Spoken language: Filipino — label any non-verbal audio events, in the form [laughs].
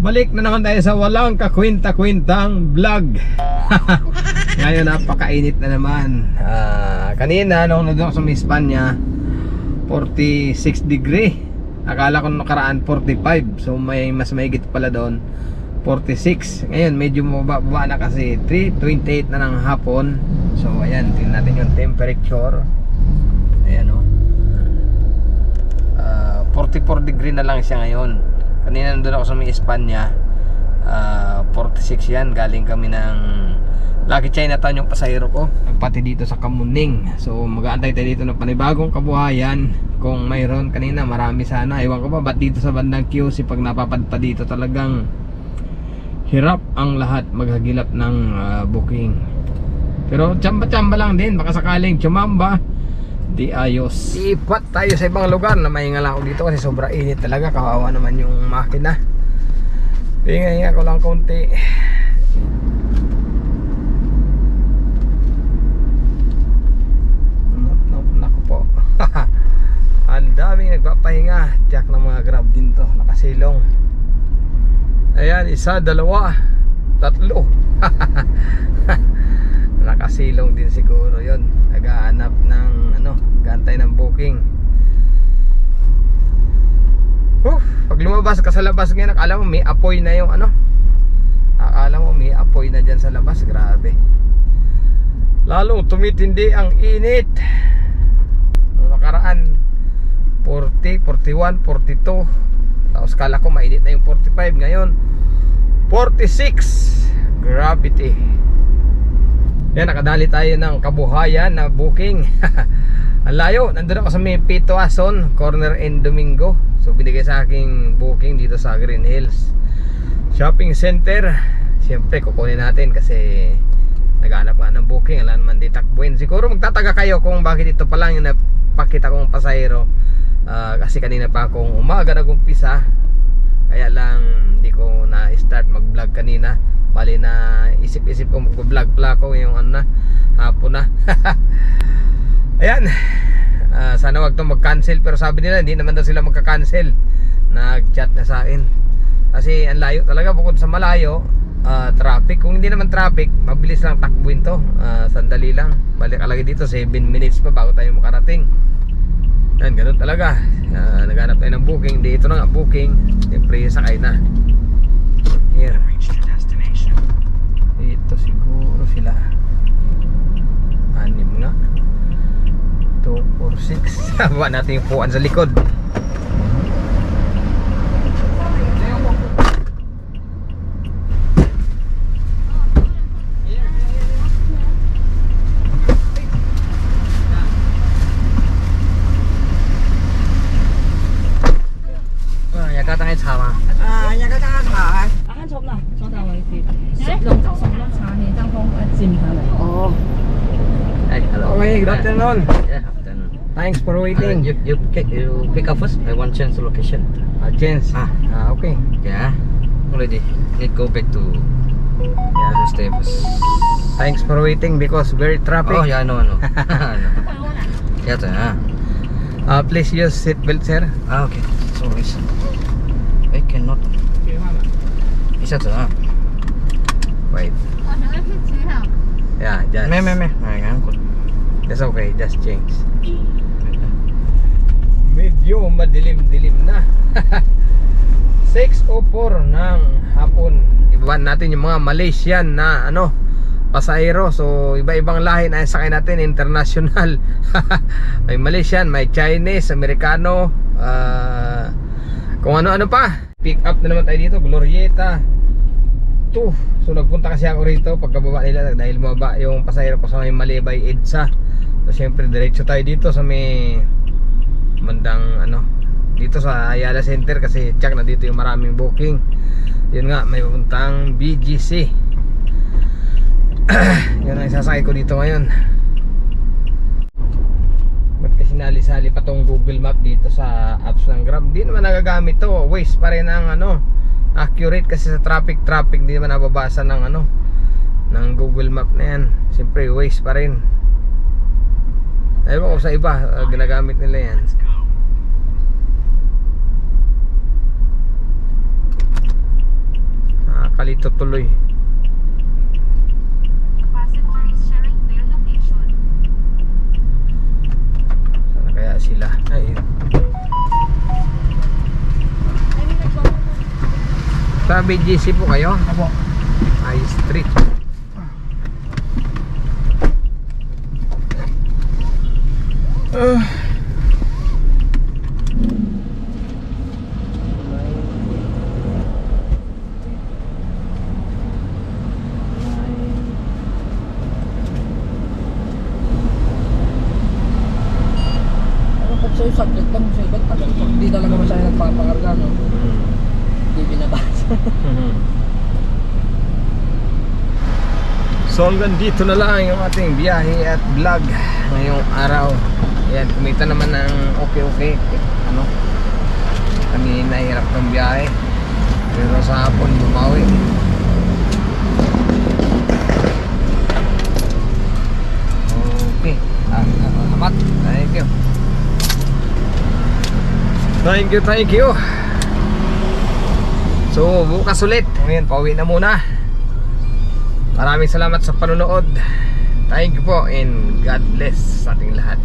Balik na naman tayo sa walang kakwenta-kwentang vlog. [laughs] Ngayon napakainit na naman. Ah, kanina nung nandun ako sa Espanya, 46 degree. Akala ko nakaraan 45. So may mas mahigit pala doon. 46. Ngayon medyo mababa na kasi 3.28 na ng hapon. So ayan, tingnan natin yung temperature. Ayan o. Ah, 44 degree na lang siya ngayon. Kanina nandun ako sa may Espanya. ah, 46 yan. Galing kami ng Lucky Chinatown yung pasahero ko. Pati dito sa Kamuning. So mag-aantay tayo dito ng panibagong kabuhayan. Kung mayroon kanina marami sana. Ewan ko ba ba't dito sa bandang QC pag napapadpa dito talagang hirap ang lahat maghagilap ng ah, booking. Pero tsamba-tsamba lang din. Baka sakaling tsumamba. Di ayos. Ipat tayo sa ibang lugar na mahingal ako dito kasi sobra init talaga. Kawawa naman yung makina. Hinga-hinga ko lang konti. [laughs] Ang daming nagpapahinga. Tiyak ng mga grab din to. Nakasilong. Ayan, isa, dalawa, tatlo. [laughs] Nakasilong din siguro yon. Nagaanap ng ano, gantay ng booking. Uf, pag lumabas ka sa labas ngayon, akala mo may apoy na yung ano. Akala mo may apoy na dyan sa labas, grabe. Lalong tumitindi ang init. Noong nakaraan, 40, 41, 42. Tapos kala ko mainit na yung 45 ngayon. 46 gravity. Yan, nakadali tayo ng kabuhayan na booking. [laughs] Ang layo, nandun ako sa may Pito Ason, corner and Domingo. So binigay sa aking booking dito sa Green Hills Shopping Center. Siyempre kukunin natin kasi naghanap nga ng booking. Alam naman di takbuin. Siguro magtataga kayo kung bakit ito pa lang yung napakita kong pasahero. Ah, kasi kanina pa akong umaga nag-umpisa. Bali na isip-isip ko mag-vlog pala ako yung ano na, hapon na. [laughs] Ayan. Ah, sana wag to mag-cancel pero sabi nila hindi naman daw sila magka-cancel. Nag-chat na sa akin. Kasi ang layo talaga bukod sa malayo, ah, traffic. Kung hindi naman traffic, mabilis lang takbuin to. Ah, sandali lang. Balik kalagi dito 7 minutes pa bago tayo makarating. Yan, ganun talaga. Uh, naghanap tayo ng booking. Di ito na nga booking. Siyempre, sakay na. Here. Sila. Anim nga. 2, 4, 6. Baba natin yung puan sa likod. Afternoon. Yeah, afternoon. Thanks for Uh, waiting. you, you, pick- you pick up first. I want change the location. Ah, Jens. Ah. Ah, okay. Yeah. Already. Need go back to yeah to stay first. Thanks for waiting because very traffic. Oh yeah, no, no. no. Yeah, sir. Ah. Uh, please use seatbelt, sir. ah, okay. So it's I cannot. Isa to ah. Wait. Yeah, just. Me, me, me. Ay, nga ko. That's okay, just change. Medyo madilim-dilim na. [laughs] 6.04 ng hapon. Ibaban natin yung mga Malaysian na ano, pasahero. So, iba-ibang lahi na sakay natin, international. [laughs] may Malaysian, may Chinese, Amerikano, ah, kung ano-ano pa. Pick up na naman tayo dito, Glorieta. 2. So nagpunta kasi ako rito pagkababa nila dahil mababa yung pasahero ko sa may Malibay EDSA. So syempre diretso tayo dito sa may mandang ano dito sa Ayala Center kasi check na dito yung maraming booking. Yun nga may pupuntang BGC. [clears throat] Yun ang isasakay ko dito ngayon. Ba't kasi pa tong Google Map dito sa apps ng Grab? Di naman nagagamit to. Waste pa rin ang ano accurate kasi sa traffic traffic di naman nababasa ng ano ng Google Map na yan. Siyempre waste pa rin. Ewan ko sa iba uh, ginagamit nila yan. Bali tutuloy. BGC po kayo? Apo. High Street. Ano pag sa'yo subject lang sa. Pag hindi talaga masyado nagpapakarga, no? Hindi binabasa. [laughs] So hanggang dito na lang yung ating biyahe at vlog ngayong araw. Ayan, kumita naman ng okay-okay. Ano? Kami nahirap ng biyahe. Pero sa hapon bumawi. Okay. Ah. Thank you. Thank you, thank you. So, bukas ulit. Ngayon, pauwi na muna. Maraming salamat sa panonood. Thank you po and God bless sa ating lahat.